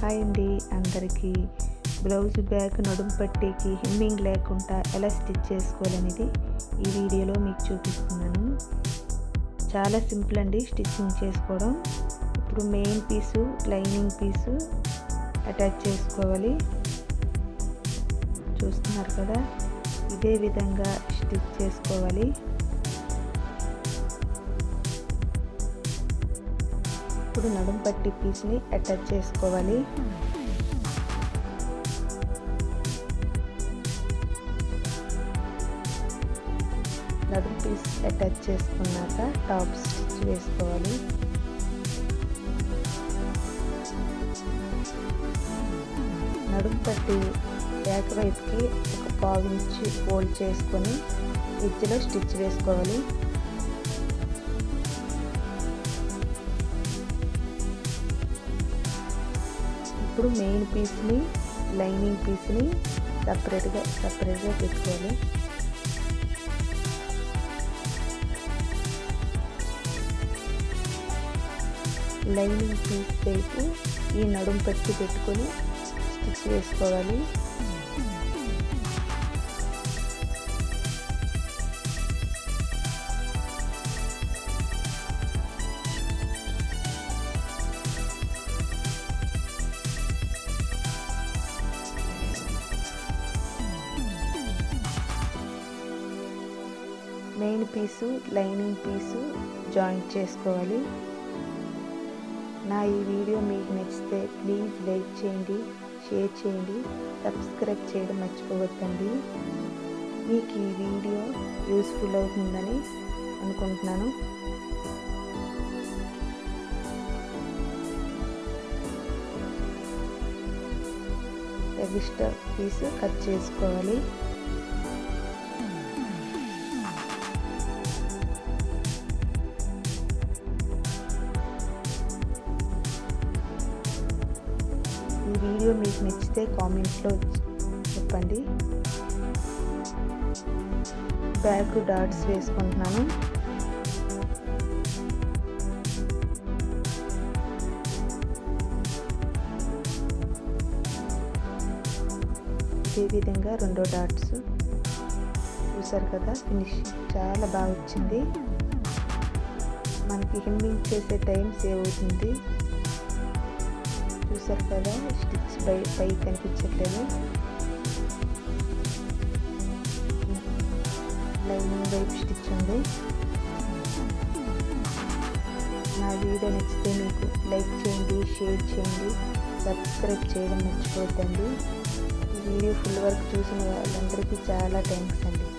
Hi అండి అందరికీ blouse bag నడుము పట్టీకి హెమ్మింగ్ లేకుండా ఎలా స్టిచ్ చేసుకోవాలనేది ఈ వీడియోలో మీకు చూపిస్తున్నాను. చాలా సింపుల్ అండి స్టిచ్చింగ్ చేసుకోవడం. ఇప్పుడు main piece lining piece attach చేసుకోవాలి. చూస్తున్నారు కదా? ఇదే విధంగా స్టిచ్ చేసుకోవాలి. ఇప్పుడు నడుం పట్టి పీస్ని అటాచ్ చేసుకోవాలి. నడుం పీస్ అటాచ్ చేసుకున్నాక టాప్ స్టిచ్ వేసుకోవాలి. నడుం పట్టి బ్యాక్ వైపుకి ఒక పావు ఇంచి ఫోల్డ్ చేసుకొని ఎడ్జ్లో స్టిచ్ వేసుకోవాలి. ఇప్పుడు మెయిన్ పీస్ని లైనింగ్ పీస్ని సపరేట్గా సపరేట్గా పెట్టుకోవాలి. లైనింగ్ పీస్ వైపు ఈ నడుం పెట్టి పెట్టుకొని స్టిచ్ వేసుకోవాలి main piece lining piece joint చేసుకోవాలి. నా ఈ వీడియో మీకు నచ్చితే ప్లీజ్ లైక్ చేయండి షేర్ చేయండి సబ్స్క్రైబ్ చేయడం మర్చిపోవద్దండి. మీకు ఈ వీడియో యూస్ఫుల్ అవుతుందని అనుకుంటున్నాను. ఎక్స్ట్రా పీసు కట్ చేసుకోవాలి. ఈ వీడియో మీకు నచ్చితే కామెంట్లో చెప్పండి. బ్యాక్ డాట్స్ వేసుకుంటున్నాను. ఇదే విధంగా రెండో డాట్స్ చూసారు కదా ఫినిష్ చాలా బాగా వచ్చింది. మనకి హెమ్మింగ్ చేసే టైం సేవ్ అవుతుంది. చూసారు కదా స్టిచ్ పై పై కనిపించట్లేదు. లైనింగ్ వైపు స్టిచ్ ఉంది. నా వీడియో నచ్చితే మీకు లైక్ చేయండి షేర్ చేయండి సబ్స్క్రైబ్ చేయడం మర్చిపోద్దండి. వీడియో ఫుల్ వర్క్ చూసిన వాళ్ళందరికీ చాలా థ్యాంక్స్ అండి.